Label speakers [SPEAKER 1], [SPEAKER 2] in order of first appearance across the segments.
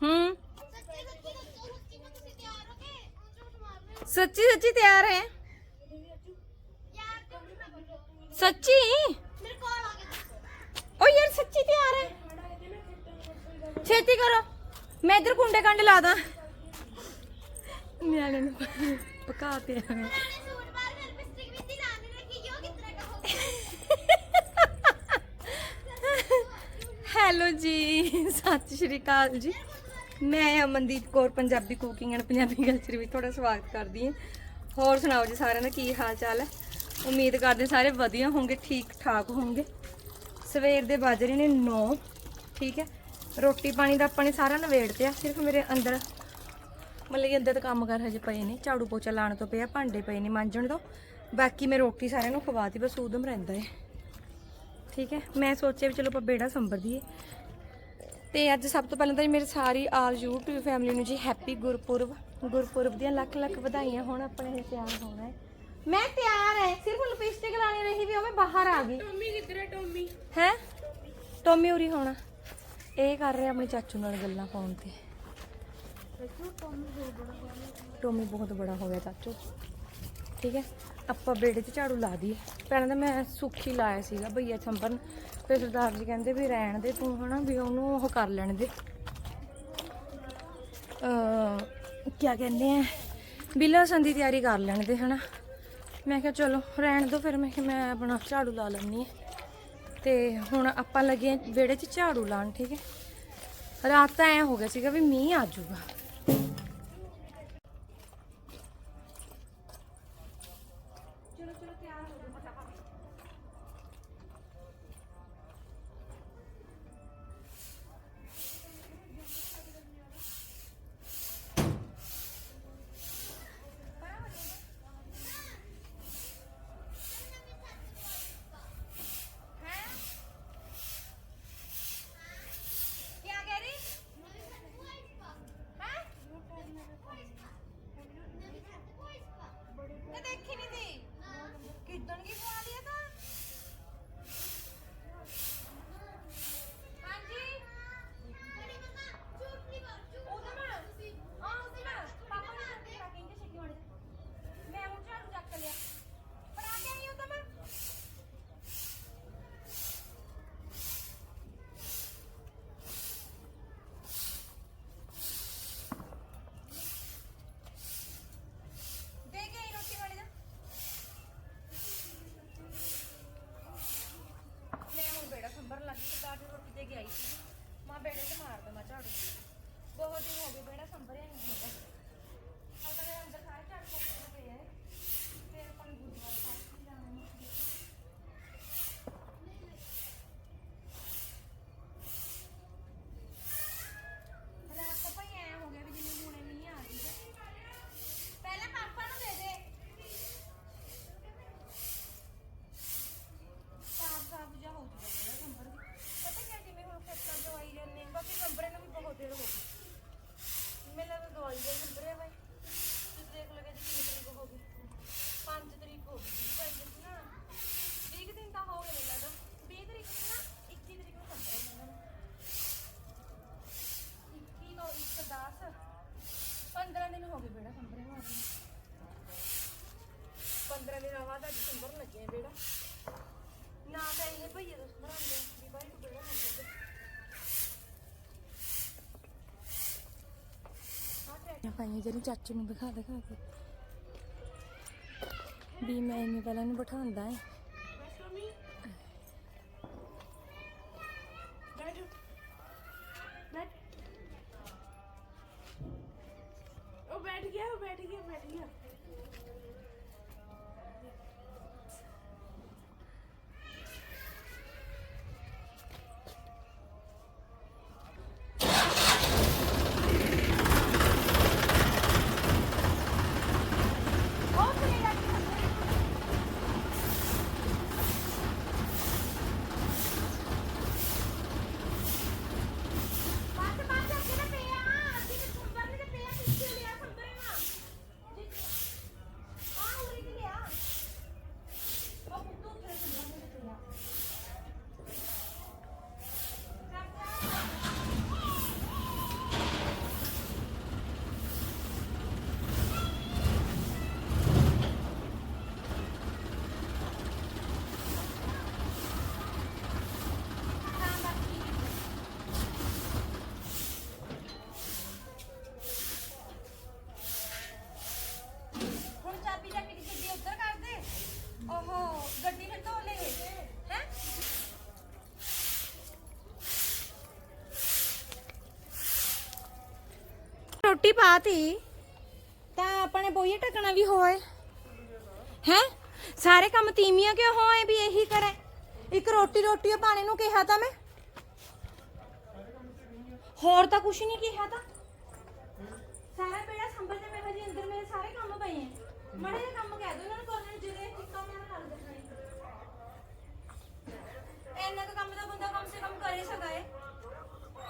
[SPEAKER 1] ਹੂੰ। ਸੱਚੀ ਸੱਚੀ ਤਿਆਰ ਹੈ। ਸੱਚੀ? ਓ ਯਾਰ ਸੱਚੀ ਤਿਆਰ ਹੈ। ਛੇਤੀ ਕਰੋ। ਮੈਂ ਇਧਰ ਕੁੰਡੇ ਕੰਡੇ ਲਾ ਦਾਂ। ਨਿਆਣੇ ਨੂੰ ਪਕਾ ਤੇ ਆਵੇਂ ਹੈਲੋ ਜੀ ਸਤਿ ਸ਼੍ਰੀ ਅਕਾਲ ਜੀ। ਮੈਂ Amandeep Kaur, Punjabi cooking and Punjabi culture ਵਿੱਚ ਤੁਹਾਡਾ ਸਵਾਗਤ ਕਰਦੀ ਹਾਂ। ਹੋਰ ਸੁਣਾਓ ਜੀ ਸਾਰਿਆਂ ਦਾ ਕੀ ਹਾਲ ਚਾਲ ਹੈ? ਉਮੀਦ ਕਰਦੇ ਸਾਰੇ ਵਧੀਆ ਹੋਣਗੇ, ਠੀਕ ਠਾਕ ਹੋਣਗੇ। ਸਵੇਰ ਦੇ ਵੱਜ ਰਹੇ ਨੇ 9 ਠੀਕ ਹੈ। ਰੋਟੀ ਪਾਣੀ ਦਾ ਆਪਾਂ ਨੇ ਸਾਰਾ ਨਵੇੜ ਤੇ ਆ ਸਿਰਫ ਮੇਰੇ ਅੰਦਰ, ਮਤਲਬ ਕਿ ਅੰਦਰ ਤਾਂ ਕੰਮ ਕਰ ਹਜੇ ਪਏ ਨੇ, ਝਾੜੂ ਪੋਚਾ ਲਾਣ ਤੋਂ ਪਿਆ, ਭਾਂਡੇ ਪਏ ਨੇ ਮਾਂਜਣ ਤੋਂ। ਬਾਕੀ ਮੈਂ ਰੋਟੀ ਸਾਰਿਆਂ ਨੂੰ ਖਵਾਤੀ, ਬਸ ਉਦਮ ਰਹਿੰਦਾ ਹੈ ਠੀਕ ਹੈ, ਮੈਂ ਸੋਚਿਆ ਵੀ ਚਲੋ ਆਪਾਂ ਬੇੜਾ ਸੰਭਰ ਦਈਏ ਤੇ ਅੱਜ ਸਭ ਤੋਂ ਪਹਿਲਾਂ ਤਾਂ ਜੀ ਮੇਰੀ ਸਾਰੀ ਆਲ YouTube ਫੈਮਿਲੀ ਨੂੰ ਜੀ ਹੈਪੀ ਗੁਰਪੁਰਬ ਗੁਰਪੁਰਬ ਦੀਆਂ ਲੱਖ ਲੱਖ ਵਧਾਈਆਂ ਹੋਣ ਆਪਣੇ ਇਹ ਤਿਆਰ ਹੋਣਾ ਹੈ। ਮੈਂ ਤਿਆਰ ਹੈ ਸਿਰਫ ਲਿਪਸਟਿਕ ਲਾਣੀ ਰਹੀ ਵੀ ਉਹ ਮੈਂ ਬਾਹਰ ਆ ਗਈ।
[SPEAKER 2] ਟੋਮੀ ਕਿੱਧਰ ਹੈ ਟੋਮੀ?
[SPEAKER 1] ਹੈ? ਟੋਮੀ ਉਰੀ ਹੋਣਾ। ਇਹ ਕਰ ਰਿਹਾ ਆਪਣੀ ਚਾਚੂ ਨਾਲ ਗੱਲਾਂ ਫੋਨ ਤੇ। ਟੋਮੀ ਬਹੁਤ ਬੜਾ ਹੋ ਗਿਆ ਚਾਚੂ। ਠੀਕ ਹੈ? ਆਪਾਂ ਬੇੜੇ 'ਚ ਝਾੜੂ ਲਾ ਦਈਏ। ਪਹਿਲਾਂ ਤਾਂ ਮੈਂ ਸੁੱਖੀ ਲਾਇਆ ਸੀਗਾ ਭਈਆ ਸੰਭਰਨ। ਫਿਰ ਸਰਦਾਰ ਜੀ ਕਹਿੰਦੇ ਵੀ ਰਹਿਣ ਦੇ ਤੂੰ ਹਨਾ ਵੀ ਉਹਨੂੰ ਉਹ ਕਰ ਲੈਣ ਦੇ। ਅ ਕੀ ਕਹਿੰਦੇ ਆ? ਵੀ ਲਸਣ ਦੀ ਤਿਆਰੀ ਕਰ ਲੈਣ ਦੇ ਹਨਾ। ਮੈਂ ਕਿਹਾ ਚਲੋ, ਰਹਿਣ ਦੋ ਫਿਰ ਮੈਂ ਕਿਹਾ ਮੈਂ ਆਪਣਾ ਝਾੜੂ ਲਾ ਲੈਣੀ ਹੈ। ਤੇ ਹੁਣ ਆਪਾਂ ਲੱਗੇ ਵਿਹੜੇ 'ਚ ਝਾੜੂ ਲਾਣ ਠੀਕ ਹੈ। ਰਾਤ ਤਾਂ ਐ ਹੋ ਗਿਆ ਸੀਗਾ ਵੀ ਮੀਂਹ ਆ ਜਾਊਗਾ। ਹਾਂ ਪਾਈਆਂ, ਜਿਹੜੀ ਚਾਚੂ ਨੂੰ ਦਿਖਾ ਦਿਖਾ ਕੇ। ਵੀ ਮੈਂ ਇਹਨੂੰ ਪਹਿਲਾਂ ਇਹਨੂੰ ਬਿਠਾਉਂਦਾ ਹੈ
[SPEAKER 2] ਟੋਮੀ ਬੈਠ ਬੈਠ ਉਹ ਬੈਠ ਗਿਆ ਉਹ ਬੈਠ ਗਿਆ ਬੈਠ ਗਿਆ
[SPEAKER 1] ਪਾਸੇ ਪਾਸੇ ਅੱਗੇ ਤੇ ਪਿਆ ਅੱਗੇ ਤੇ ਸੰਭਰ ਨੇ ਤੇ ਪਿਆ ਪਿੱਛੇ ਲਿਆ ਸੰਭਰੇਗਾ ਰੋਟੀ ਪਾਤੀ ਤਾਂ ਆਪਣੇ ਬੋਈਏ ਟਕਣਾ ਵੀ ਹੋਏ ਹੈ ਸਾਰੇ ਕੰਮ ਤੀਮੀਆਂ ਕਿਉਂ ਹੋਏ ਵੀ ਇਹੀ ਕਰੇ ਇੱਕ ਰੋਟੀ ਰੋਟੀ ਪਾਣੇ ਨੂੰ ਕਿਹਾ ਤਾਂ ਮੈਂ ਹੋਰ ਤਾਂ ਕੁਛ ਨਹੀਂ ਕਿਹਾ ਤਾਂ ਸਾਰਾ ਬੇੜਾ ਸੰਭਲ ਤੇ ਮੈਂ ਹਜੇ ਅੰਦਰ ਮੇਰੇ ਸਾਰੇ ਕੰਮ ਪਏ ਆ ਮੜੇ ਜਿਹੇ ਕੰਮ ਕਹਿ ਦੋ ਇਹਨਾਂ ਨੂੰ ਕਰਨ ਨੂੰ ਜਿਹੜੇ ਟਿੱਕਾ ਮੈਂ ਨਾਲ ਦੇਣਾ ਇੰਨਾ ਕੁ ਕੰਮ ਦਾ ਬੰਦਾ ਕਮ ਸੇ ਕਮ ਕਰ ਹੀ ਸਕਦਾ ਹੈ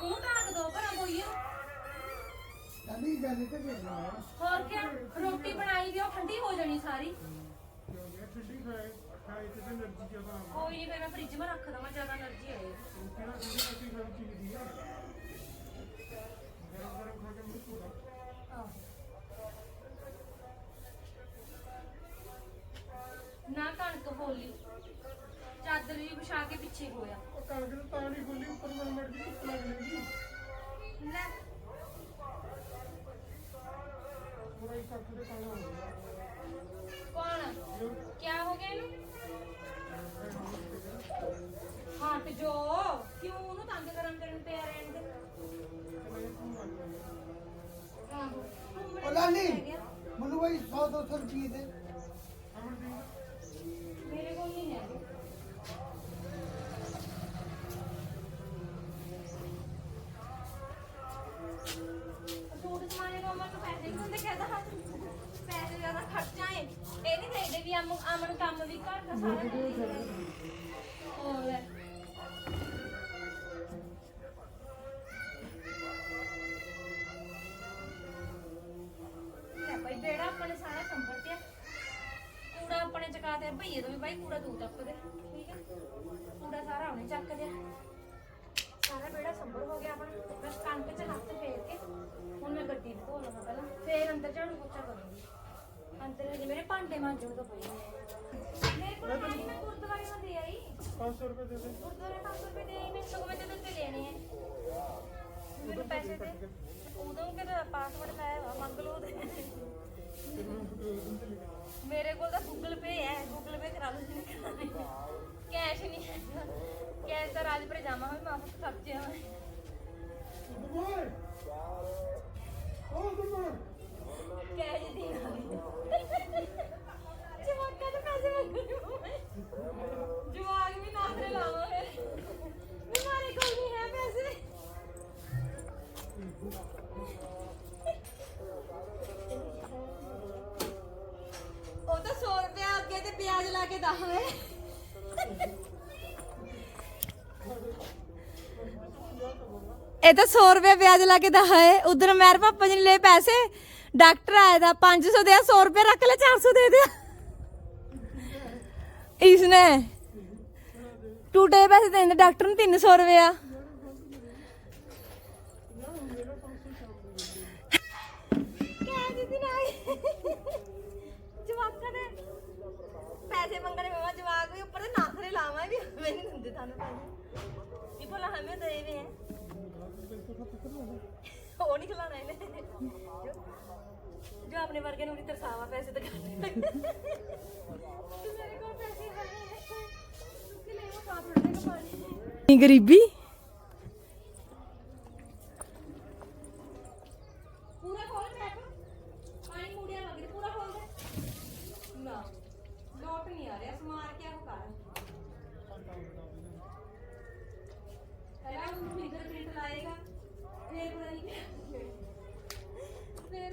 [SPEAKER 1] ਉਹ ਢਾਕ ਦੋ ਭਰਾ ਬੋਈਏ
[SPEAKER 3] ਠੰਡੀ ਜਾਂਦੀ ਤੇ ਫਿਰ ਨਾ
[SPEAKER 1] ਹੋਰ ਕੀ ਰੋਟੀ ਬਣਾਈ ਦੀ ਉਹ ਠੰਡੀ ਹੋ ਜਾਣੀ ਸਾਰੀ।
[SPEAKER 3] ਕਿਉਂਕਿ ਠੰਡੀ ਖਾਏ ਖਾਏ ਤੇ ਤਾਂ એનર્ਜੀ ਜ਼ਿਆਦਾ ਆਉਂਦੀ।
[SPEAKER 1] ਕੋਈ ਨਹੀਂ ਫਿਰ ਮੈਂ ਫ੍ਰਿਜ 'ਮੈਂ ਰੱਖ ਦਵਾਂ ਜ਼ਿਆਦਾ એનર્ਜੀ ਆਏ
[SPEAKER 3] ਕਿਹੜਾ ਕੋਈ ਰੋਟੀ ਖਾਣੀ ਚਾਹੀਦੀ ਹੈ ਗਰਮ ਗਰਮ ਖਾ ਕੇ ਮੂੰਹ ਪੂਰਾ
[SPEAKER 1] ਨਾ ਕਣਕ ਹੋਲੀ ਚਾਦਰ ਵੀ ਵਿਛਾ ਕੇ ਪਿੱਛੇ ਹੋਇਆ
[SPEAKER 3] ਉਹ ਕਣਕ ਨੂੰ ਤਾਂ ਨਹੀਂ ਖੁੱਲੀ ਉੱਪਰ ਮਨ ਮੜ ਗਈ ਧੁੱਪ ਲੱਗ ਲੱਗੀ
[SPEAKER 1] ਲੈ
[SPEAKER 3] ਕੱਖ ਦੇ ਕਾਲਾ ਹੋ ਗਿਆ
[SPEAKER 1] ਕੌਣ? ਕਿਆ ਹੋ ਗਿਆ ਇਹਨੂੰ? ਹਟ ਜੋ ਕਿਉਂ ਉਹਨੂੰ ਤੰਗ ਕਰਨ ਕਰਨ ਪਿਆ ਰਹਿਣ ਦੇ? ਆਹੋ
[SPEAKER 3] ਉਹ ਲਾਲੀ ਮੈਨੂੰ ਬਈ 100 200 ਰੁਪਏ ਦੇ।
[SPEAKER 1] ਨਹੀਂ ਅਮਨ ਅਮਨ ਕੰਮ ਵੀ ਘਰ ਦਾ ਸਾਰਾ ਕਰਦੀ ਹੋਰ। ਲੈ। ਲੈ ਬੇੜਾ ਆਪਣੇ ਸਾਰਾ ਸੰਭਲ ਤੇ ਕੂੜਾ ਆਪਣੇ ਚਕਾ ਦੇ ਭਈਏ ਤੋਂ ਵੀ ਭਾਈ ਕੂੜਾ ਤੂੰ ਚੱਕ ਦੇ। ਠੀਕ ਹੈ ਕੂੜਾ ਸਾਰਾ ਉਹਨੇ ਚੱਕ ਲਿਆ। ਸਾਰਾ ਬੇੜਾ ਸੰਭਲ ਹੋ ਗਿਆ ਆਪਣਾ। ਬਸ ਕਣਕ ਚ ਹੱਥ ਫੇਰ ਕੇ। ਹੁਣ ਮੈਂ ਗੱਡੀ ਨੂੰ ਧੋ ਲਵਾਂ ਪਹਿਲਾਂ। ਫੇਰ ਅੰਦਰ ਝਾੜੂ ਪੋਚਾ ਕਰੂੰਗੀ। ਅੰਦਰ ਹਜੇ ਮੇਰੇ ਭਾਂਡੇ ਮਾਂਜਣ ਤੋਂ ਪਈ ਮੇਰੇ ਕੋਲ ਪਾਣੀ ਮੈਂ ਗੁਰਦੁਆਰੇ ਨੂੰ ਦੇ ਆਈ।
[SPEAKER 3] 500 ਰੁਪਏ ਦੇ ਦੇ।
[SPEAKER 1] ਗੁਰਦੁਆਰੇ 500 ਰੁਪਏ ਦੇ ਆਈ ਮੈਂ ਸਗੋਂ ਮੈਂ ਤੈਨੂੰ ਤੇ ਲੈਣੇ ਆ। ਮੈਨੂੰ ਪੈਸੇ ਦੇ। ਉਦੋਂ ਕਿ ਪਾਸਵਰਡ ਲਾਇਆ ਵਾ ਮੰਗ ਲਓ ਉਹਦੇ। ਇਹ ਤਾਂ 100 ਰੁਪਏ ਵਿਆਜ ਲਾ ਕੇ ਦਹਾ ਹੈ। ਉਧਰ ਮੇਰੇ ਪਾਪਾ ਜੀ ਨੇ ਲਏ ਪੈਸੇ। ਡਾਕਟਰ ਆਇਆ ਦਾ 500 ਦਿਆ 100 ਰੁਪਏ ਰੱਖ ਲੈ 400 ਦੇ ਦਿਆ। ਇਸਨੇ ਟੂਟੇ ਪੈਸੇ ਦਿੰਦੇ ਡਾਕਟਰ ਨੂੰ 300 ਰੁਪਏ ਆ। ਜਵਾਕਾਂ ਦੇ ਪੈਸੇ ਮੰਗਣੇ ਮਮਾ ਜਵਾਕ ਵੀ ਉੱਪਰ ਤੇ ਨਾਥਰੇ ਲਾਵਾਂ ਵੀ ਹਮੇ ਦਿੰਦੇ ਤੁਹਾਨੂੰ ਪੈਸੇ। ਵੀ ਭਲਾ ਹਮੇ ਦੇ ਵੀ ਹੈ। ਉਹ ਨਹੀਂ ਖਿਲਾਣਾ ਇਹਨੇ। ਜੋ ਜੋ ਆਪਣੇ ਵਰਗੇ ਨੂੰ ਨਹੀਂ ਤਰਸਾਵਾ ਪੈਸੇ ਤਾਂ ਕਰਦੇ ਤੂੰ ਮੇਰੇ ਕੋਲ ਪੈਸੇ ਹੈ। ਤੂੰ ਕਿ ਲੈ ਉਹ ਪਾ ਥੋੜਾ ਜਿਹਾ ਪਾਣੀ। ਗਰੀਬੀ ਪੂਰਾ ਖੋਲ ਪੈਕ ਪਾਣੀ ਮੂੜਿਆ ਲੱਗ ਰਿਹਾ ਪੂਰਾ ਖੋਲ ਦੇ ਨਾ ਲੋਟ ਨਹੀਂ ਆ ਰਿਹਾ ਸਮਾਰ ਕੇ ਉਹ ਕਰ ਪਹਿਲਾਂ ਉਹ ਫਿੰਗਰਪ੍ਰਿੰਟ ਲਾਏਗਾ ਫੇਰ ਪਤਾ ਨਹੀਂ ਕਿਆ ਫੇਰ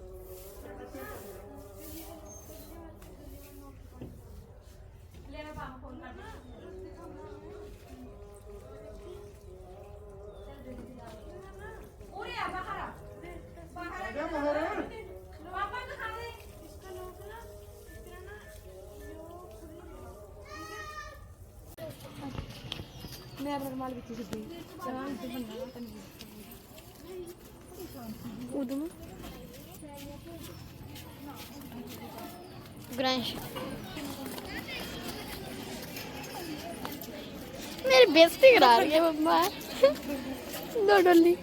[SPEAKER 1] ਮਾਲ ਵਿੱਚ ਸਿੱਧੀ ਚਲਾਂ ਇੱਥੇ ਬੰਦਾ ਤੰਗੀ ਉਦੋਂ
[SPEAKER 4] ਗ੍ਰੈਂਸ਼। ਮੇਰੀ ਬੇਸਤੀ ਕਰਾ ਰਹੀ ਹੈ ਮੰਮਾ। ਦੋ ਡੋਲੀ।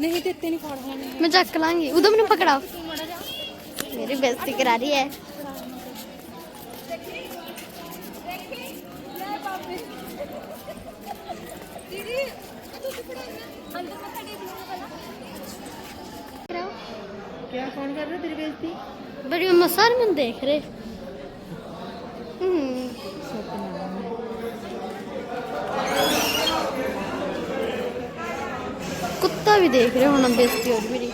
[SPEAKER 1] ਨਹੀਂ ਤੇ ਨਹੀਂ
[SPEAKER 4] ਫੜ ਮੈਂ ਚੱਕ ਲਾਂਗੀ।
[SPEAKER 1] ਉਦੋਂ ਮੈਨੂੰ ਪਕੜਾਓ। ਮੇਰੀ ਬੇਸਤੀ ਕਰਾ ਰਹੀ ਹੈ।
[SPEAKER 3] क्या कौन कर रहा है तेरी बेइज्जती
[SPEAKER 4] बड़ी मम्मा सारे मन देख रहे हम्म कुत्ता भी देख रहे होना बेइज्जती हो रही मेरी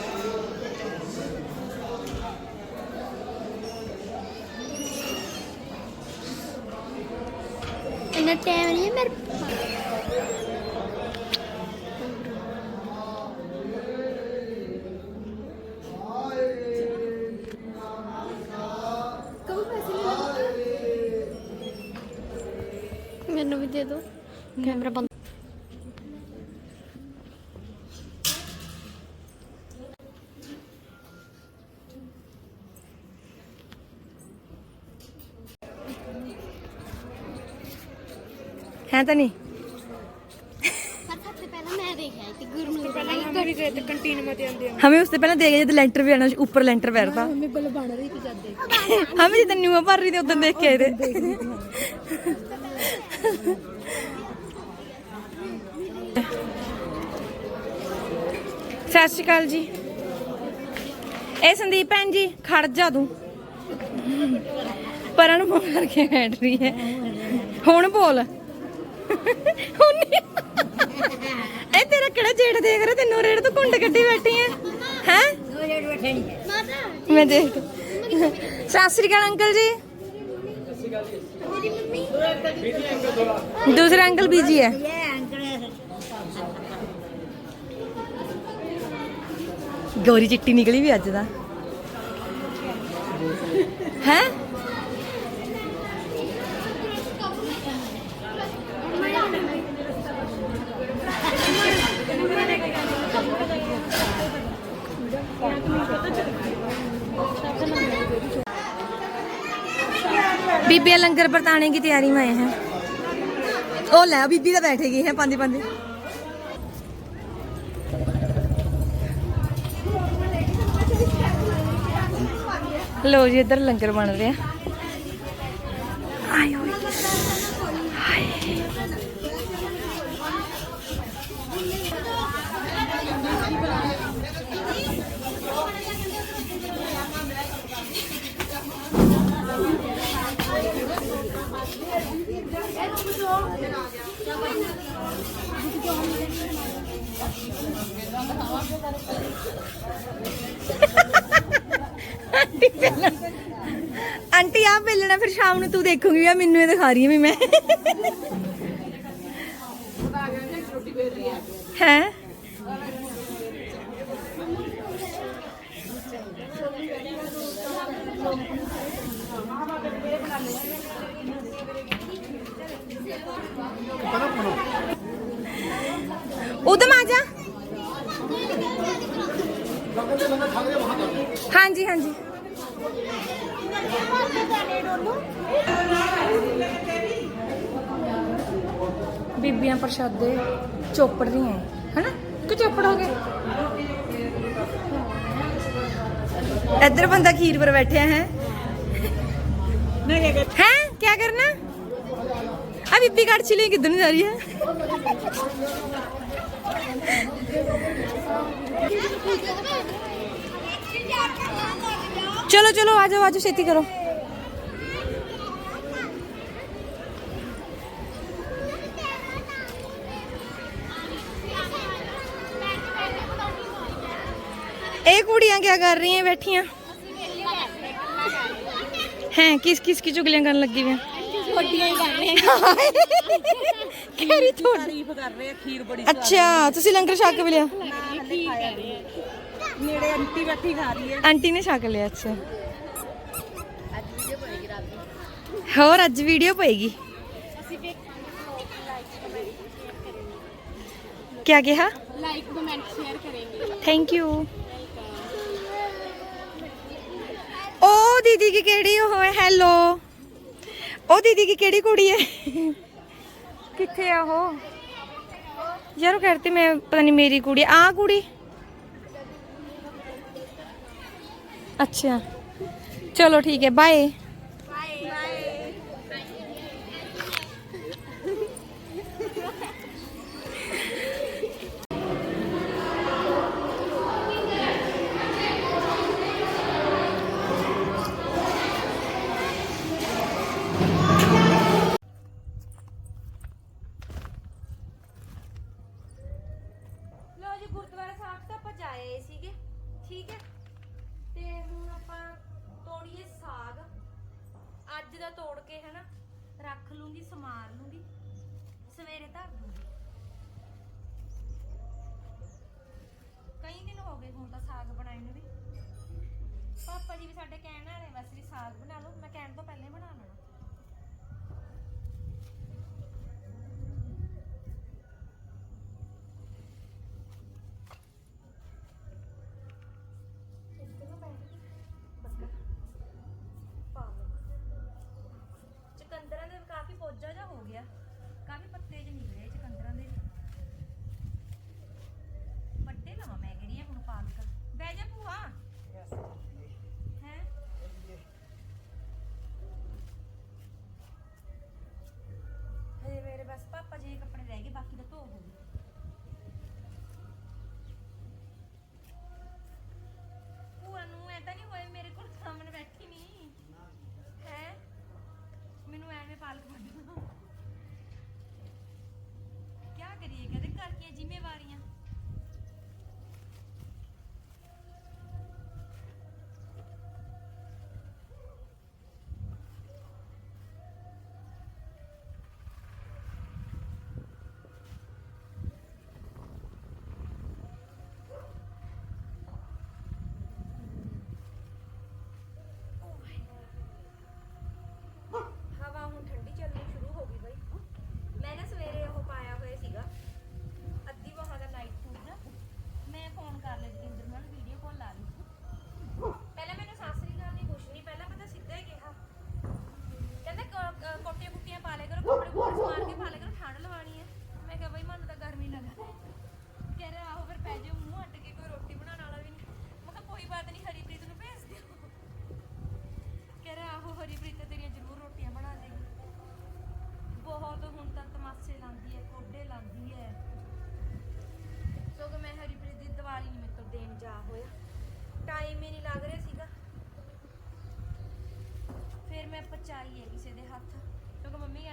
[SPEAKER 4] ਮੈਨੂੰ ਵੀ ਦੇ ਦਿਓ ਕੈਮਰਾ ਬੰਦ
[SPEAKER 1] ਹੈ ਤਾਂ ਨਹੀਂ
[SPEAKER 4] सबसे पहले मैं देखा है कि गुरु ने
[SPEAKER 2] ਪਹਿਲਾਂ हम भी गए थे कैंटीन में थे अंदर
[SPEAKER 1] हमें उससे पहले देख जब लेंटर भी आना ऊपर लेंटर बैठता
[SPEAKER 4] मम्मी बल बन रही थी जब देख
[SPEAKER 1] ਹਮੇ ਜਿੱਦਾਂ ਨਿਊ ਸਤਿ ਸ਼੍ਰੀ ਅਕਾਲ ਜੀ। ਇਹ ਸੰਦੀਪ ਭੈਣ ਜੀ, ਖੜ ਜਾ ਤੂੰ। ਪਰਾਂ ਨੂੰ ਫੋਨ ਕਰਕੇ ਬੈਠ ਰਹੀ ਹੈ। ਹੁਣ ਬੋਲ। ਹੁਣ ਨੀ। ਇਹ ਤੇਰਾ ਕਿਹੜਾ ਜੇੜ ਦੇਖ ਰਿਹਾ? ਤੈਨੂੰ ਰੇੜ ਤੋਂ ਕੁੰਡ ਕੱਢੀ ਬੈਠੀ ਹੈ। ਹੈ? ਮੈਂ ਦੇਖ। ਸਤਿ ਸ੍ਰੀ ਅਕਾਲ ਅੰਕਲ ਜੀ। ਦੂਸਰਾ ਅੰਕਲ ਬੀਜੀ ਹੈ। ਗੋਰੀ ਚਿੱਟੀ ਨਿਕਲੀ ਵੀ ਅੱਜ ਦਾ ਹੈ? ਬੀਬੀ ਲੰਗਰ ਪਰਤਾਣੇ ਦੀ ਤਿਆਰੀ ਮੈਂ ਹੈ। ਉਹ ਲੈ ਬੀਬੀ ਦਾ ਬੈਠੇ ਗਈ ਹੈ ਪੰਦੇ ਪੰਦੇ ਲੋ ਜੀ ਇੱਧਰ ਲੰਗਰ ਬਣ ਰਿਹਾ ਆਇਓ ਆਂਟੀ ਪਹਿਲਾਂ ਆਂਟੀ ਆ ਪਹਿਲਣਾ ਫਿਰ ਸ਼ਾਮ ਨੂੰ ਤੂੰ ਦੇਖੂਗੀ ਆ ਮੈਨੂੰ ਇਹ ਦਿਖਾ ਰਹੀ ਹੈ ਵੀ ਮੈਂ। ਹੈ? ਉਦਮ ਆ ਜਾ। ਹਾਂਜੀ ਹਾਂਜੀ ਬੀਬੀਆਂ ਪ੍ਰਸ਼ਾਦੇ ਚੋਪੜ ਰਹੀਆਂ ਹੈ ਹਨਾ ਕਿ ਚੋਪੜ ਹੋ ਗਏ ਇੱਧਰ ਬੰਦਾ ਖੀਰ ਪਰ ਬੈਠਿਆ ਹੈ ਹੈ ਕੀ ਕਰਨਾ ਆ ਬੀਬੀ ਕੜਛੀ ਲਈ ਕਿੱਧਰ ਨੂੰ ਜਾ ਰਹੀ ਹੈ चलो ચલો આજો आज शेती करो। एक कुड़िया क्या कर रही हैं बैठी हैं हैं किस किस की चुगलियाँ करने लगी हुई अच्छा
[SPEAKER 5] तुम लंगर छक भी लिया ਬੜੀ
[SPEAKER 1] ਅੱਛਾ ਤੁਸੀਂ ਲੰਗਰ ਛਕ ਵੀ ਲਿਆ
[SPEAKER 5] ਨੇੜੇ ਆਂਟੀ ਬੈਠੀ ਖਾ ਰਹੀ ਹੈ
[SPEAKER 1] ਆਂਟੀ ਨੇ ਛਕ ਲਿਆ ਅੱਛਾ ਹੋਰ ਅੱਜ ਵੀਡੀਓ ਪਏਗੀ ਕੀ ਕਿਹਾ
[SPEAKER 4] लाइक कमेंट शेयर करेंगे
[SPEAKER 1] ਥੈਂਕ ਯੂ ਉਹ ਦੀਦੀ ਕੀ ਕਿਹੜੀ ਉਹ ਹੈ ਹੈਲੋ ਉਹ ਦੀਦੀ ਕੀ ਕਿਹੜੀ ਕੁੜੀ ਹੈ ਕਿੱਥੇ ਆ ਉਹ ਯਾਰ ਉਹ ਕਹਿੰਦੇ ਮੈਂ ਪਤਾ ਨਹੀਂ ਮੇਰੀ ਕੁੜੀ ਆ ਕੁੜੀ। ਅੱਛਾ। ਚਲੋ ਠੀਕ ਹੈ ਬਾਏ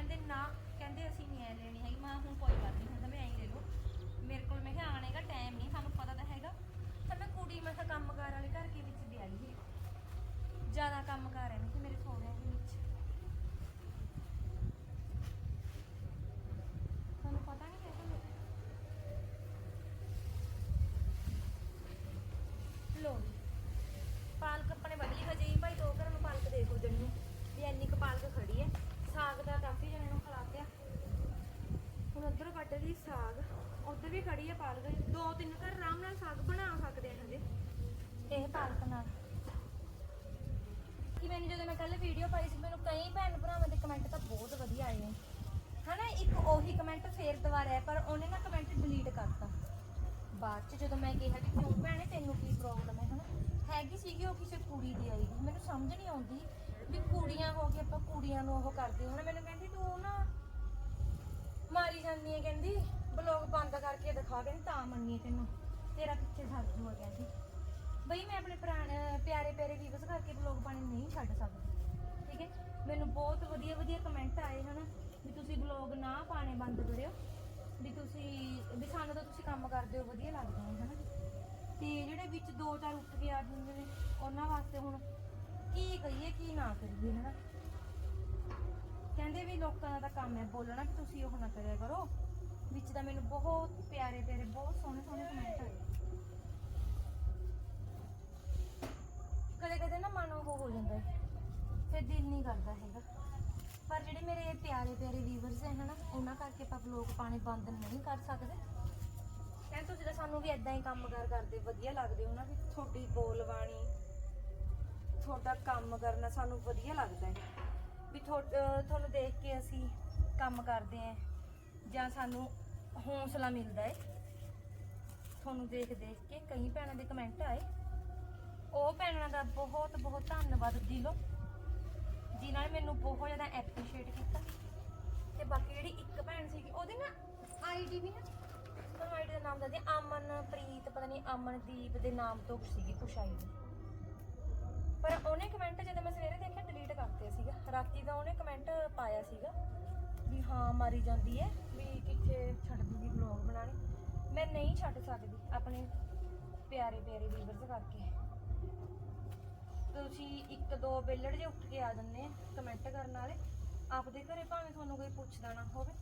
[SPEAKER 1] ਕਹਿੰਦੇ, ਨਾ, ਕਹਿੰਦੇ, ਅਸੀਂ ਨਹੀਂ ਐ ਲੈਣੀ ਹੈਗੀ। ਮੈਂ ਕਿਹਾ, ਹੁਣ ਕੋਈ ਗੱਲ ਨਹੀਂ ਹੁੰਦਾ ਮੈਂ ਐਂ ਲੈ ਲਓ ਮੇਰੇ ਕੋਲ ਮੈਂ ਕਿਹਾ ਆਣੇ ਦਾ ਟਾਈਮ ਨਹੀਂ, ਸਾਨੂੰ ਪਤਾ ਤਾਂ ਹੈਗਾ ਤਾਂ ਮੈਂ ਕੁੜੀ ਮੈਂ ਕਿਹਾ ਕੰਮਕਾਰ ਵਾਲੇ ਘਰ ਕੇ ਵਿੱਚ ਵਿਆਹੀ ਹੈ ਜ਼ਿਆਦਾ ਕੰਮਕਾਰ ਹੈ ਨਹੀਂ ਕਿ ਮੇਰੇ ਸੋਹਰਿਆਂ ਦੇ ਵਿੱਚ ਤੁਹਾਨੂੰ ਪਤਾ ਨਹੀਂ ਹੈਗਾ ਲੋ ਜੀ ਪਾਲਕ ਆਪਣੇ ਵੱਢ ਲਈ ਹਜੇ ਹੀ ਭਾਈ ਦੋ ਘਰਾਂ ਨੂੰ ਪਾਲਕ ਦੇਖੋ ਜਣੀ ਵੀ ਇੰਨੀ ਕੁ ਪਾਲਕ ਖੜੀ ਹੈ ਸਾਗ ਦਾ ਕਾਫੀ ਜਣੇ ਨੂੰ ਖਿਲਾਤਿਆ ਹੁਣ ਉਧਰ ਕੱਟ ਲਈ ਸਾਗ ਉਧਰ ਵੀ ਖੜੀ ਹੈ ਪਾਲਕ ਦੋ ਤਿੰਨ ਘਰ ਆਰਾਮ ਨਾਲ ਸਾਗ ਬਣਾ ਸਕਦੇ ਆ ਹਜੇ ਇਹ ਪਾਲਕ ਨਾਲ ਕਿ ਮੈਨੂੰ ਜਦੋਂ ਮੈਂ ਕੱਲ ਵੀਡੀਓ ਪਾਈ ਸੀ ਮੈਨੂੰ ਕਈ ਭੈਣ ਭਰਾਵਾਂ ਦੇ ਕਮੈਂਟ ਤਾਂ ਬਹੁਤ ਵਧੀਆ ਆਏ ਨੇ। ਹਨਾ, ਇੱਕ ਉਹੀ ਕਮੈਂਟ ਫੇਰ ਦੁਬਾਰਾ ਆਇਆ, ਪਰ ਉਹਨੇ ਨਾ ਕਮੈਂਟ ਡਿਲੀਟ ਕਰਤਾ। ਬਾਅਦ ਚ ਜਦੋਂ ਮੈਂ ਕਿਹਾ ਕਿ ਕਿਉਂ ਭੈਣੇ, ਤੈਨੂੰ ਕੀ ਪ੍ਰੋਬਲਮ ਹੈ, ਹਨਾ? ਹੈਗੀ ਸੀਗੀ ਉਹ ਕਿਸੇ ਕੁੜੀ ਦੀ ਆਈ ਸੀ। ਮੈਨੂੰ ਸਮਝ ਨਹੀਂ ਆਉਂਦੀ ਵੀ ਕੁੜੀਆਂ ਹੋ ਕੇ ਆਪਾਂ ਕੁੜੀਆਂ ਨੂੰ ਉਹ ਕਰਦੇ ਹਨਾ, ਮੈਨੂੰ ਕਹਿੰਦੀ, ਤੂੰ ਨਾ ਮਾਰੀ ਜਾਂਦੀ ਹੈ, ਕਹਿੰਦੀ। ਬਲੌਗ ਬੰਦ ਕਰਕੇ ਦਿਖਾ ਕਹਿੰਦੀ ਤਾਂ ਮੰਨੀ ਤੈਨੂੰ। ਤੇਰਾ ਕਿੱਥੇ ਸਰ ਜੂਆ ਕਹਿੰਦੀ। ਬਈ, ਮੈਂ ਆਪਣੇ ਪੁਰਾਣੇ, ਪਿਆਰੇ ਪਿਆਰੇ ਵੀਵਰਸ ਕਰਕੇ ਬਲੌਗ ਪਾਣੀ ਨਹੀਂ ਛੱਡ ਸਕਦੀ। ਮੈਨੂੰ ਬਹੁਤ ਵਧੀਆ ਵਧੀਆ ਕਮੈਂਟ ਆਏ ਹਨ, ਵੀ ਤੁਸੀਂ ਬਲੌਗ ਨਾ ਪਾਣੇ ਬੰਦ ਕਰਿਓ, ਵੀ ਤੁਸੀਂ, ਵੀ ਸਾਨੂੰ ਤਾਂ ਤੁਸੀਂ ਕੰਮ ਕਰਦੇ ਹੋ, ਵਧੀਆ ਲੱਗਦਾ ਹੈ ਹਨਾ। ਤੇ ਜਿਹੜੇ ਵਿੱਚ ਦੋ ਚਾਰ ਉੱਠ ਕੇ ਆ ਜਾਂਦੇ ਨੇ, ਉਹਨਾਂ ਵਾਸਤੇ ਹੁਣ ਕੀ ਕਹੀਏ, ਕੀ ਨਾ ਕਰੀਏ ਹਨਾ। ਕਹਿੰਦੇ ਵੀ ਲੋਕਾਂ ਦਾ ਤਾਂ ਕੰਮ ਹੈ, ਬੋਲਣਾ ਕਿ ਤੁਸੀਂ ਉਹ ਨਾ ਕਰਿਆ ਕਰੋ। ਵਿੱਚ ਤਾਂ ਮੈਨੂੰ ਬਹੁਤ ਪਿਆਰੇ ਪਿਆਰੇ, ਬਹੁਤ ਸੋਹਣੇ ਸੋਹਣੇ ਕਮੈਂਟ ਆਏ। ਕਦੇ ਕਦੇ ਨਾ ਮਨ ਉਹ ਹੋ ਜਾਂਦਾ ਹੈ। ਫਿਰ ਦਿਲ ਨਹੀਂ ਕਰਦਾ ਹੈਗਾ। ਪਰ ਜਿਹੜੇ ਮੇਰੇ ਪਿਆਰੇ ਪਿਆਰੇ ਵੀਵਰਸ ਹੈ, ਹਨਾ, ਉਹਨਾਂ ਕਰਕੇ ਆਪਾਂ ਲੋਕ ਪਾਣੀ ਬੰਦ ਨਹੀਂ ਕਰ ਸਕਦੇ। ਕਹਿੰਦੇ ਤੁਸੀਂ ਤਾਂ ਸਾਨੂੰ ਵੀ ਇਦਾਂ ਹੀ ਕੰਮ ਕਰ ਕਰਦੇ, ਵਧੀਆ ਲੱਗਦੇ ਹੋ ਨਾ ਵੀ ਤੁਹਾਡੀ ਬੋਲਬਾਣੀ ਤੁਹਾਡਾ ਕੰਮ ਕਰਨਾ ਸਾਨੂੰ ਵਧੀਆ ਲੱਗਦਾ ਹੈ। ਵੀ ਤੁਹਾ- ਤੁਹਾਨੂੰ ਦੇਖ ਕੇ ਅਸੀਂ ਕੰਮ ਕਰਦੇ ਹਾਂ, ਜਾਂ ਸਾਨੂੰ ਹੌਸਲਾ ਮਿਲਦਾ ਹੈ। ਤੁਹਾਨੂੰ ਦੇਖ ਦੇਖ ਕੇ ਕਈ ਭੈਣਾਂ ਦੇ ਕਮੈਂਟ ਆਏ। ਉਹ ਭੈਣਾਂ ਦਾ ਬਹੁਤ ਬਹੁਤ ਧੰਨਵਾਦ ਦਿਲੋਂ। ਜਿਨ੍ਹਾਂ ਨੇ ਮੈਨੂੰ ਬਹੁਤ ਜ਼ਿਆਦਾ ਐਪਰੀਸ਼ੀਏਟ ਕੀਤਾ। ਤੇ ਬਾਕੀ ਜਿਹੜੀ ਇੱਕ ਭੈਣ ਸੀਗੀ ਉਹਦੀ ਨਾ ਆਈਡੀ ਵੀ ਨਾ ਤੁਹਾਨੂੰ ਆਈਡੀ ਦਾ ਨਾਮ ਦੱਸਦੀ ਹਾਂ, ਅਮਨਪ੍ਰੀਤ ਪਤਾ ਨਹੀਂ ਅਮਨਦੀਪ ਦੇ ਨਾਮ ਤੋਂ ਸੀਗੀ ਕੁਛ ਆਈਡੀ ਪਰ ਉਹਨੇ ਕਮੈਂਟ ਜਦੋਂ ਮੈਂ ਸਵੇਰੇ ਦੇਖਿਆ ਡਿਲੀਟ ਕਰਤੇ ਸੀਗਾ। ਰਾਤੀ ਦਾ ਉਹਨੇ ਕਮੈਂਟ ਪਾਇਆ ਸੀਗਾ ਵੀ ਹਾਂ ਮਾਰੀ ਜਾਂਦੀ ਹੈ ਵੀ ਕਿੱਥੇ ਛੱਡ ਦੂਗੀ ਵਲੌਗ ਬਣਾਣੇ ਮੈਂ ਨਹੀਂ ਛੱਡ ਸਕਦੀ ਆਪਣੇ ਪਿਆਰੇ ਪਿਆਰੇ ਵੀਵਰਸ ਕਰਕੇ। ਤੁਸੀਂ ਇੱਕ ਦੋ ਬੇਲੜ ਜੇ ਉੱਠ ਕੇ ਆ ਜੰਨੇ ਕਮੈਂਟ ਕਰਨ ਵਾਲੇ, ਆਪਦੇ ਘਰੇ ਭਾਵੇਂ ਤੁਹਾਨੂੰ ਕੋਈ ਪੁੱਛਦਾ ਨਾ ਹੋਵੇ,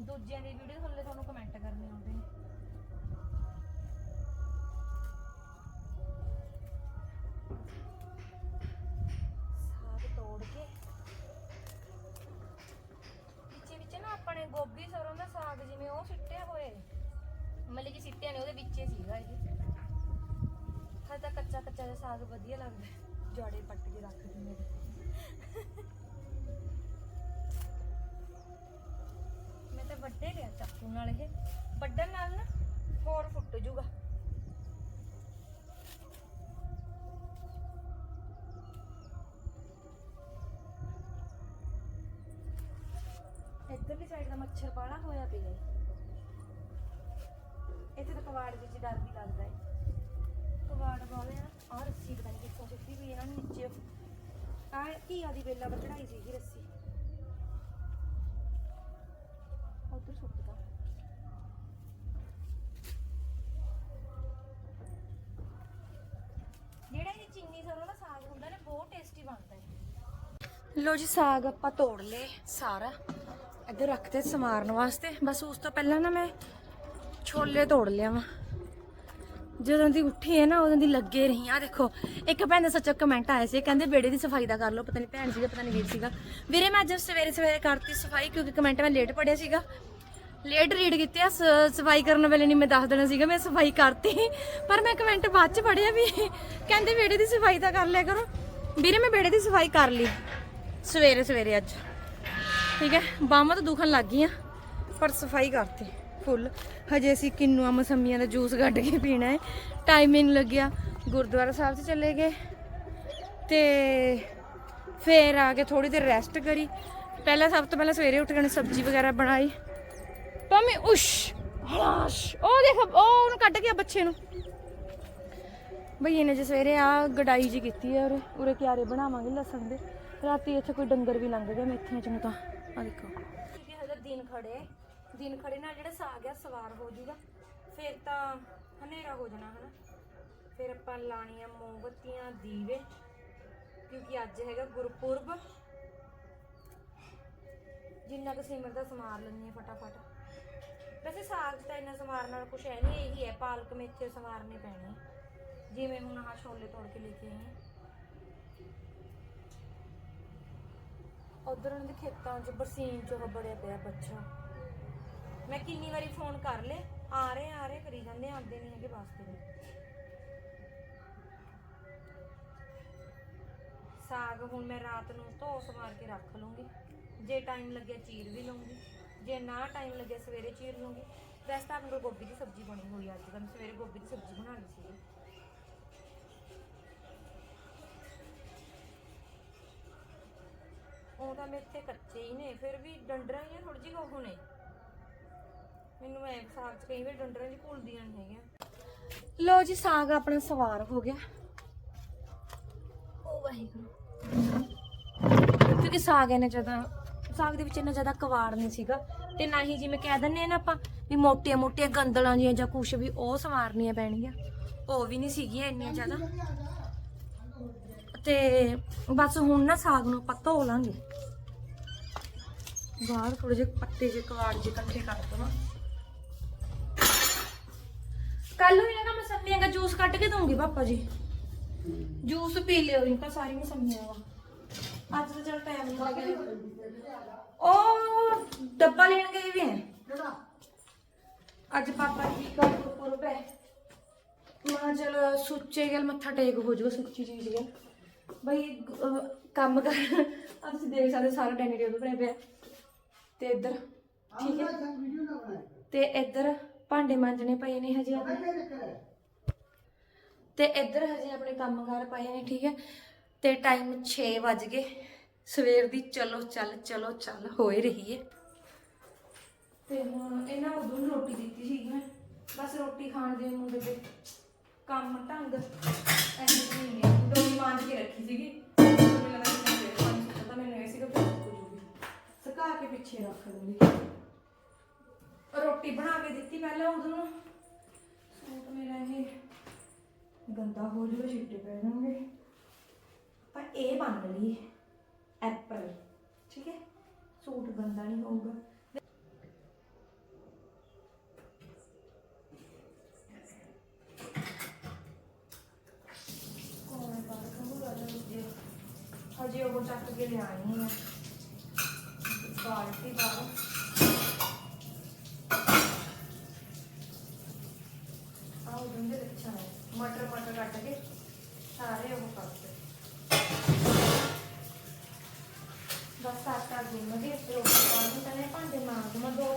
[SPEAKER 1] ਦੂਜਿਆਂ ਦੀ ਵੀਡੀਓ ਥੱਲੇ ਤੁਹਾਨੂੰ ਕਮੈਂਟ ਕਰਨੇ ਆਉਂਦੇ ਨੇ। ਸਾਗ ਤੋੜ ਕੇ ਵਿੱਚੇ ਵਿੱਚ ਨਾ ਆਪਾਂ ਗੋਭੀ ਸਰੋਂ ਦਾ ਸਾਗ ਜਿਵੇਂ ਉਹ ਸਿੱਟਿਆ ਹੋਏ ਮਤਲਬ ਕਿ ਸਿੱਟਿਆ ਨੇ, ਉਹਦੇ ਵਿੱਚ ਸੀਗਾ ਇਹ। ਹਾਂ ਤਾਂ ਕੱਚਾ ਕੱਚਾ ਜਿਹਾ ਸਾਗ ਵਧੀਆ ਲੱਗਦਾ। ਜੜੇ ਪੱਟ ਕੇ ਰੱਖ ਦਿੰਦੇ ਮੈਂ ਤਾਂ ਵੱਡੇ ਲਿਆ ਚਾਕੂ ਨਾਲ ਇਹ। ਵੱਡਣ ਨਾਲ ਨਾ ਹੋਰ ਫੁੱਟ ਜੂਗਾ। ਇੱਧਰਲੀ ਸਾਈਡ ਦਾ ਮੱਛਰ ਬਾਲਾ ਹੋਇਆ ਪਿਆ ਹੈ ਇੱਥੇ ਤਾਂ ਕਵਾੜ ਵਿੱਚ ਡਰ ਵੀ ਲੱਗਦਾ ਹੈ ਕਵਾੜ ਵਾਲੇ ਆ ਰੱਸੀ ਪਤਾ ਨਹੀਂ ਕਿੱਥੋਂ ਸਿੱਟੀ ਵੀ ਇਹਨਾਂ ਨੇ ਨੀਚੇ। ਆ ਕੀ ਆਦੀ ਵੇਲਾ ਪਰ ਚੜਾਈ ਸੀਗੀ ਰੱਸੀ। ਉਧਰ ਸੁੱਟਦਾ ਜਿਹੜਾ ਇਹ ਚੀਨੀ ਸਰੋਂ ਦਾ ਸਾਗ ਹੁੰਦਾ ਨਾ, ਬਹੁਤ ਟੇਸਟੀ ਬਣਦਾ ਹੈ। ਲੋ ਜੀ, ਸਾਗ ਆਪਾਂ ਤੋੜ ਲਏ ਸਾਰਾ। ਇੱਧਰ ਰੱਖਦੇ ਸਮਾਰਨ ਵਾਸਤੇ। ਬਸ ਉਸ ਤੋਂ ਪਹਿਲਾਂ ਨਾ ਮੈਂ ਛੋਲੇ ਤੋੜ ਲਿਆ ਵਾ। ਜਦੋਂ ਦੀ ਉੱਠੀ ਹੈ ਨਾ, ਉਦੋਂ ਦੀ ਲੱਗੇ ਰਹੀ ਆ ਦੇਖੋ, ਇੱਕ ਭੈਣ ਦਾ ਸੱਚਾ ਕਮੈਂਟ ਆਇਆ ਸੀ, ਕਹਿੰਦੇ ਬੇੜੇ ਦੀ ਸਫ਼ਾਈ ਦਾ ਕਰ ਲਓ, ਪਤਾ ਨਹੀਂ ਭੈਣ ਸੀਗਾ, ਪਤਾ ਨਹੀਂ ਵੀਰ ਸੀਗਾ। ਵੀਰੇ, ਮੈਂ ਅੱਜ ਸਵੇਰੇ ਸਵੇਰੇ ਕਰਤੀ ਸਫ਼ਾਈ, ਕਿਉਂਕਿ ਕਮੈਂਟ ਮੈਂ ਲੇਟ ਪੜਿਆ ਸੀਗਾ। ਲੇਟ ਰੀਡ ਕੀਤੇ ਆ, ਸ- ਸਫ਼ਾਈ ਕਰਨ ਵੇਲੇ ਨਹੀਂ ਮੈਂ ਦੱਸ ਦੇਣਾ ਸੀਗਾ, ਮੈਂ ਸਫ਼ਾਈ ਕਰਤੀ। ਪਰ ਮੈਂ ਕਮੈਂਟ ਬਾਅਦ ਚ ਪੜਿਆ ਵੀ, ਕਹਿੰਦੇ ਬੇੜੇ ਦੀ ਸਫ਼ਾਈ ਤਾਂ ਕਰ ਲਿਆ ਕਰੋ। ਵੀਰੇ, ਮੈਂ ਬੇੜੇ ਦੀ ਸਫ਼ਾਈ ਕਰ ਲਈ। ਸਵੇਰੇ ਸਵੇਰੇ ਅੱਜ। ਠੀਕ ਹੈ? ਬਾਹਾਂ ਤਾਂ ਦੁਖਣ ਲੱਗ ਗਈਆਂ, ਪਰ ਸਫ਼ਾਈ ਕਰਤੀ। ਫੁੱਲ ਹਜੇ ਅਸੀਂ ਕਿੰਨੂਆਂ ਮਸੰਮੀਆਂ ਦਾ ਜੂਸ ਕੱਢ ਕੇ ਪੀਣਾ ਹੈ। ਟਾਈਮਿੰਗ ਲੱਗਿਆ। ਗੁਰਦੁਆਰਾ ਸਾਹਿਬ 'ਚ ਚਲੇ ਗਏ। ਤੇ ਫੇਰ ਆ ਕੇ ਥੋੜੀ ਦੇਰ ਰੈਸਟ ਕਰੀ। ਪਹਿਲਾਂ ਸਭ ਤੋਂ ਪਹਿਲਾਂ ਸਵੇਰੇ ਉੱਠ ਕੇ ਸਬਜ਼ੀ ਵਗੈਰਾ ਬਣਾਈ। ਪੰਮੀ ਉਸ਼, ਹਲਾਸ਼, ਉਹ ਦੇਖ, ਉਹ ਉਹਨੂੰ ਕੱਢ ਗਿਆ ਬੱਚੇ ਨੂੰ। ਬਈ ਇਹਨੇ ਜੇ ਸਵੇਰੇ ਆ ਗਡਾਈ ਜੀ ਕੀਤੀ ਹੈ ਉਰੇ ਉਰੇ ਕਿਆਰੇ ਬਣਾਵਾਂਗੇ ਲਸਣ ਦੇ। ਰਾਤੀ ਇੱਥੇ ਕੋਈ ਡੰਗਰ ਵੀ ਲੰਘ ਗਿਆ ਮੇਥੀਆਂ ਚ ਨੂੰ ਤਾਂ। ਆ ਦੇਖੋ। ਦਿਨ ਖੜੇ। ਦਿਨ ਖੜੇ ਨਾਲ ਜਿਹੜਾ ਸਾਗ ਆ ਸਵਾਰ ਹੋ ਜਾਊਗਾ ਫਿਰ ਤਾਂ ਹਨੇਰਾ ਹੋ ਜਾਣਾ, ਹਨਾ। ਫਿਰ ਆਪਾਂ ਲਾਣੀਆਂ ਮੋਮਬੱਤੀਆਂ, ਦੀਵੇ, ਕਿਉਂਕਿ ਅੱਜ ਹੈਗਾ ਗੁਰਪੁਰਬ। ਜਿੰਨਾ ਕੁ ਸਿਮਰ ਦਾ ਸਮਾਰ ਲੈਣੀ ਫਟਾਫਟ। ਵੈਸੇ ਸਾਗ ਤਾਂ ਇੰਨਾ ਸਮਾਰਨ ਨਾਲ ਕੁਛ ਹੈ ਨਹੀਂ, ਇਹੀ ਹੈ, ਪਾਲਕ ਮੇਥੇ ਸਮਾਰਨੇ ਪੈਣੇ। ਜਿਵੇਂ ਹੁਣ ਆਹ ਛੋਲੇ ਤੋੜ ਕੇ ਲੈ ਕੇ ਆਏ। ਉਧਰ ਉਹਨਾਂ ਦੇ ਖੇਤਾਂ 'ਚ, ਬਰਸੀਨ 'ਚ ਬੜਿਆ ਪਿਆ ਬੱਚਾ ਮੈਂ ਕਿੰਨੀ ਵਾਰੀ ਫੋਨ ਕਰ ਲੇ ਆ ਰਹੇ ਆ ਰਹੇ, ਕਰੀ ਜਾਂਦੇ ਆਉਂਦੇ ਨਹੀਂ ਹੈਗੇ ਵਾਸਤੇ ਸਾਗ ਹੁਣ ਮੈਂ ਰਾਤ ਨੂੰ ਧੋ ਸਵਾਰ ਕੇ ਰੱਖ ਲੂੰਗੀ। ਜੇ ਟਾਈਮ ਲੱਗਿਆ ਚੀਰ ਵੀ ਲੂੰਗੀ, ਜੇ ਨਾ ਟਾਈਮ ਲੱਗਿਆ ਸਵੇਰੇ ਚੀਰ ਲੂੰਗੀ। ਵੈਸੇ ਤਾਂ ਆਪਣੇ ਕੋਲ ਗੋਭੀ ਦੀ ਸਬਜ਼ੀ ਬਣੀ ਹੋਈ ਅੱਜ ਤਾਂ ਸਵੇਰੇ ਗੋਭੀ ਦੀ ਸਬਜ਼ੀ ਬਣਾ ਲਈ ਸੀ। ਉਹ ਤਾਂ ਮੇਰੇ ਤੇ ਕੱਚੇ ਹੀ ਨੇ, ਫਿਰ ਵੀ ਡੰਡਰਾਂ ਹੀ ਥੋੜੀ ਜਿਹੀ ਉਹ ਨੇ। ਮੈਨੂੰ ਐ ਸਾਗ ਚ ਕਈ ਵਾਰ ਡੰਡਰਾਂ ਦੀ ਘੁਲਦੀਆਂ ਨਹੀਂ ਹੈਗੀਆਂ। ਲੋ ਜੀ ਸਾਗ ਆਪਣਾ ਸਵਾਰ ਹੋ ਗਿਆ। ਓ ਵਾਹਿਗੁਰੂ। ਕਿਉਂਕਿ ਸਾਗ ਇਹਨੇ ਜ਼ਿਆਦਾ ਸਾਗ ਦੇ ਵਿੱਚ ਇੰਨਾ ਜ਼ਿਆਦਾ ਕਵਾੜ ਨਹੀਂ ਸੀਗਾ। ਤੇ ਨਾ ਹੀ ਜਿਵੇਂ ਕਹਿ ਦਿੰਨੇ ਆ ਨਾ ਆਪਾਂ ਵੀ ਮੋਟੀਆਂ ਮੋਟੀਆਂ ਗੰਦਲਾਂ ਜੀਆਂ ਜਾਂ ਕੁਛ ਵੀ ਉਹ ਸਵਾਰਨੀਆਂ ਪੈਣਗੀਆਂ। ਉਹ ਵੀ ਨਹੀਂ ਸੀਗੀਆਂ ਇੰਨੀਆਂ ਜ਼ਿਆਦਾ। ਤੇ ਬਸ ਹੁਣ ਨਾ ਸਾਗ ਨੂੰ ਆਪਾਂ ਧੋ ਲਾਂਗੇ। ਬਾਹਰ ਥੋੜੇ ਜਿਹੇ ਪੱਤੇ ਜਿਹੇ ਕਵਾੜ ਜਿਹੇ ਇਕੱਠੇ ਕਰ ਦਵਾਂ। ਕੱਲ ਨੂੰ ਇਹਨਾਂ ਦਾ ਮਸੰਮੀਆਂ ਦਾ ਜੂਸ ਕੱਢ ਕੇ ਦਊਂਗੀ ਪਾਪਾ ਜੀ ਜੂਸ ਪੀ ਲਿਓ ਇਨਕਾ ਸਾਰੀ ਮਸੰਮੀਆਂ ਦਾ ਅੱਜ ਤਾਂ ਚਲ ਟਾਈਮ ਨਹੀਂ ਲੱਗਿਆ ਉਹ ਡੱਬਾ ਲੈਣ ਗਏ ਵੀ ਹੈ ਅੱਜ ਪਾਪਾ ਜੀ ਦਾ ਗੁਰਪੁਰਬ ਹੈ ਮਾਂ ਚਲ ਸੁੱਚੇ ਗਲ ਮੱਥਾ ਟੇਕ ਹੋ ਜਾਊਗਾ ਸੁੱਚੀ ਚੀਜ਼ ਗਲ ਬਈ ਅਹ, ਕੰਮ ਕਰ ਆ ਤੁਸੀਂ ਦੇਖ ਸਕਦੇ ਹੋ ਸਾਰਾ ਡਾਈਨਿੰਗ ਟੇਬਲ ਬਣਿਆ ਪਿਆ ਤੇ ਇੱਧਰ ਠੀਕ ਹੈ ਤੇ ਇੱਧਰ ਭਾਂਡੇ ਮਾਂਜਣੇ ਪਏ ਨੇ ਹਜੇ ਤੇ ਇੱਧਰ ਹਜੇ ਆਪਣੇ ਕੰਮਕਾਰ ਪਏ ਨੇ ਠੀਕ ਹੈ। ਤੇ ਟਾਈਮ 6 ਵੱਜ ਗਏ। ਸਵੇਰ ਦੀ ਚਲੋ ਚੱਲ ਚਲੋ ਚੱਲ ਹੋਏ ਰਹੀ ਹੈ ਤੇ ਹੁਣ ਇਹਨਾਂ ਨੂੰ ਰੋਟੀ ਦਿੱਤੀ ਸੀ ਮੈਂ। ਬਸ ਰੋਟੀ ਖਾਣ ਦੇ ਮੁੰਡੇ ਦੇ ਕੰਮ ਢੰਗ ਐਨੀ ਨਹੀਂ ਹੈ। ਡੋਲੀ ਮਾਂਜ ਕੇ ਰੱਖੀ ਸੀਗੀ। ਮੈਨੂੰ ਲੱਗਾ ਕਿ ਮੈਂ ਫੇਰ ਪਾਣੀ ਸੁੱਟਦਾ ਮੈਨੂੰ ਫਿਰ ਸੁਕਾ ਕੇ ਪਿੱਛੇ ਰੱਖ ਦੂੰਗੀ ਰੋਟੀ ਬਣਾ ਕੇ ਦਿੱਤੀ ਪਹਿਲਾਂ ਉਦੋਂ ਨੂੰ। ਸੂਟ ਮੇਰਾ ਇਹ ਗੰਦਾ ਹੋ ਜੂਗਾ ਛਿੱਟੇ ਪੈ ਜਾਣਗੇ। ਪਰ ਇਹ ਬਣ ਲਈ ਐਪਲ ਠੀਕ ਹੈ? ਸੂਟ ਗੰਦਾ ਨਹੀਂ ਹੋਊਗਾ। ਹਜੇ ਉਹ ਚੱਕ ਕੇ ਲਿਆਣੀ ਹੈ ਬਾਲਟੀ ਬਾਹਰ ਆਹ ਗੰਦੇ ਅੱਛਾ ਹੈ ਮਟਰ ਮਟਰ ਕੱਟ ਕੇ ਸਾਰੇ ਉਹ ਕਰਤੇ ਬਸ ਆਟਾ ਗੁੰਨ ਕੇ ਫਿਰ ਉਹ ਪਾਣੀ ਤਨੇ ਭਾਂਡੇ ਮਾਂਜ ਮੈਂ ਦੋ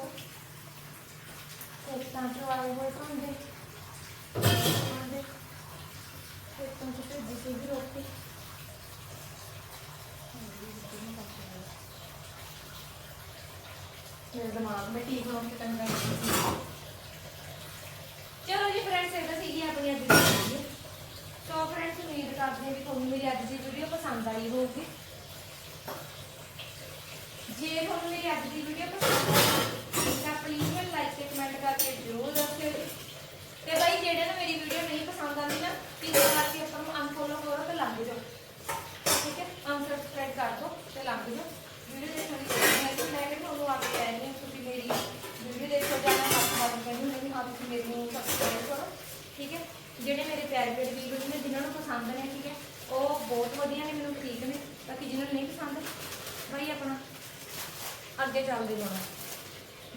[SPEAKER 1] ਇੱਕ ਤਾਂ ਚ ਆਏ ਹੋਏ ਭਾਂਡੇ ਭਾਂਡੇ ਇੱਕ ਤਾਂ ਚ ਭੇਜੀ ਸੀ ਰੋਟੀ ਮੇਰੇ ਦਿਮਾਗ ਵਿੱਚ ਠੀਕ ਹੋ ਕੇ ਤੰਗ ਕਰ ਚਲੋ ਜੀ ਫਰੈਂਡਸ ਇਹ ਤਾਂ ਸੀਗੀ ਆਪਣੀ ਅੱਜ ਦੀ ਵੀਡੀਓ ਸੋ ਫਰੈਂਡਸ ਉਮੀਦ ਕਰਦੇ ਹਾਂ ਕਿ ਤੁਹਾਨੂੰ ਮੇਰੀ ਅੱਜ ਦੀ ਵੀਡੀਓ ਪਸੰਦ ਆਈ ਹੋਊਗੀ। ਜੇ ਤੁਹਾਨੂੰ ਮੇਰੀ ਅੱਜ ਦੀ ਵੀਡੀਓ ਪਸੰਦ ਆਈ, ਤਾਂ ਪਲੀਜ਼ ਮੈਨੂੰ ਲਾਈਕ ਤੇ ਕਮੈਂਟ ਕਰਕੇ ਜ਼ਰੂਰ ਦੱਸਿਓ ਤੇ ਬਾਈ, ਜਿਹੜੇ ਨੂੰ ਮੇਰੀ ਵੀਡੀਓ ਨਹੀਂ ਪਸੰਦ ਆਉਂਦੀ ਨਾ ਪਲੀਜ਼ ਕਰਕੇ ਆਪਾਂ ਨੂੰ ਅਨਫੋਲੋ ਕਰੋ ਤੇ ਲੰਘ ਜਾਓ। ਠੀਕ ਹੈ? ਅਨਸਬਸਕ੍ਰਾਈਬ ਕਰ ਦਿਓ ਤੇ ਲੰਘ ਜਾਓ। ਵੀਡੀਓ ਦੇਖਣ ਦੀ ਮੈਂ ਤਾਂ ਮੈਂ ਵੀ ਤੁਹਾਨੂੰ ਆ ਕੇ ਕਹਿ ਰਹੀ ਹਾਂ ਤੁਸੀਂ ਮੇਰੀ ਵੀਡੀਓ ਦੇਖੋ ਜਾਂ ਮੈਂ ਹੱਥ ਮਾਰ ਕੇ ਕਹਿੰਦੀ ਹੁੰਦੀ ਹਾਂ ਤੁਸੀਂ ਮੇਰੀ ਨੂੰ ਸਬਸਕ੍ਰਾਈਬ ਜਿਹੜੇ ਮੇਰੇ ਪਿਆਰੇ ਵੀਡੀਓਜ਼ ਨੇ, ਜਿਨ੍ਹਾਂ ਨੂੰ ਪਸੰਦ ਨੇ, ਠੀਕ ਹੈ? ਉਹ ਬਹੁਤ ਵਧੀਆ ਨੇ, ਮੈਨੂੰ ਠੀਕ ਨੇ, ਬਾਕੀ ਜਿਨ੍ਹਾਂ ਨੂੰ ਨਹੀਂ ਪਸੰਦ ਬਾਈ ਆਪਣਾ ਅੱਗੇ ਚੱਲਦੇ ਜਾਣਾ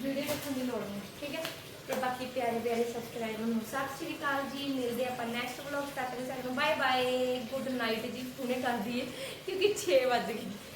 [SPEAKER 1] ਵੀਡੀਓ ਦੇਖਣ ਦੀ ਲੋੜ ਨਹੀਂ, ਠੀਕ ਹੈ? ਤੇ ਬਾਕੀ ਪਿਆਰੇ ਪਿਆਰੇ ਸਬਸਕ੍ਰਾਈਬਰ ਨੂੰ ਸਤਿ ਸ਼੍ਰੀ ਅਕਾਲ ਜੀ, ਮਿਲਦੇ ਆਪਾਂ ਨੈਕਸਟ ਵਲੌਗ ਤੱਕ ਦੇ ਸਾਰੇ ਬਾਏ ਬਾਏ ਗੁੱਡ ਨਾਈਟ ਜੀ, ਹੁਣੇ ਕਰ ਦਈਏ, ਕਿਉਂਕਿ 6 ਵੱਜ ਗਏ।